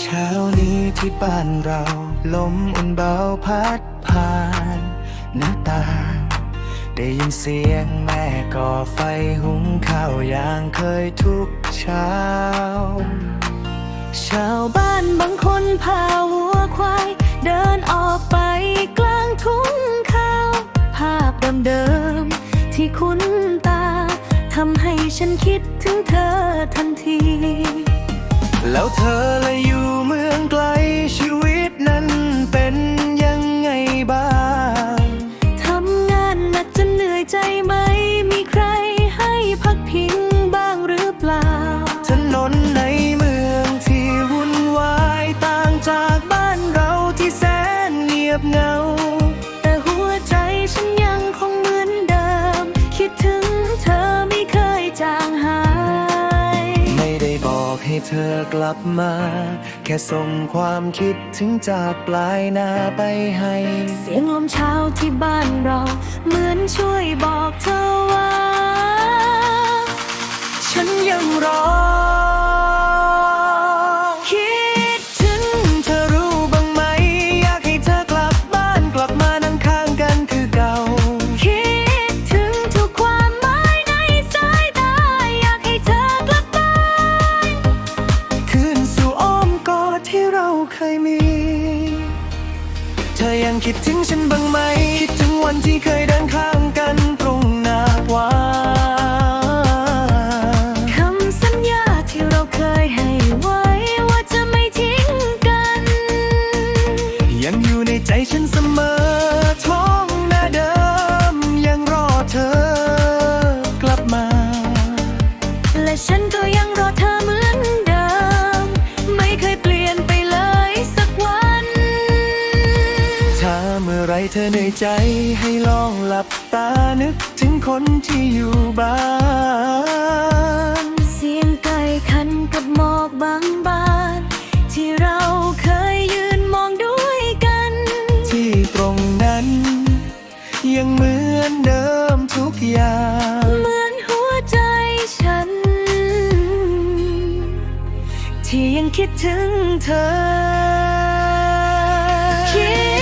เช้านี้ที่บ้านเรา ลมอุ่นเบาพัดผ่านหน้าตา ได้ยินเสียงแม่ก่อไฟหุงข้าวอย่างเคยทุกเช้า ชาวบ้านบางคนพาวัวควาย เดินออกไปกลางทุ่งข้าว ภาพเดิมๆที่คุ้นตาทำให้ฉันคิดถึงเธอทันที แล้วเธอละอยู่เมืองไกลชีวิตนั้นเป็นยังไงบ้าง ทำงานหนักจนเหนื่อยใจไหม ให้เธอกลับมา แค่ส่งความคิดถึงจากปลายนาไปให้ เสียงลมเช้าที่บ้านเรา เหมือนช่วยบอกเธอว่า ฉันยังรอ เคยมี เธอยังคิดถึงฉันบ้างไหม คิดถึงวันที่เคยเดินข้างกันตรงหน้าว้านคำสัญญาที่เราเคยให้ไว้ ว่าจะไม่ทิ้งกัน ยังอยู่ในใจฉันเสมอ ท้องหน้าเดิม ยังรอเธอกลับมา และฉันก็ยังรอเธอเหมือน เมื่อไรเธอเหนื่อยใจให้ลองหลับตานึกถึงคนที่อยู่บ้าน เสียงไก่ขันกับหมอกบางบานที่เราเคยยืนมองด้วยกัน ที่ตรงนั้น ยังเหมือนเดิมทุกอย่าง เหมือนหัวใจฉัน ที่ยังคิดถึงเธอคิ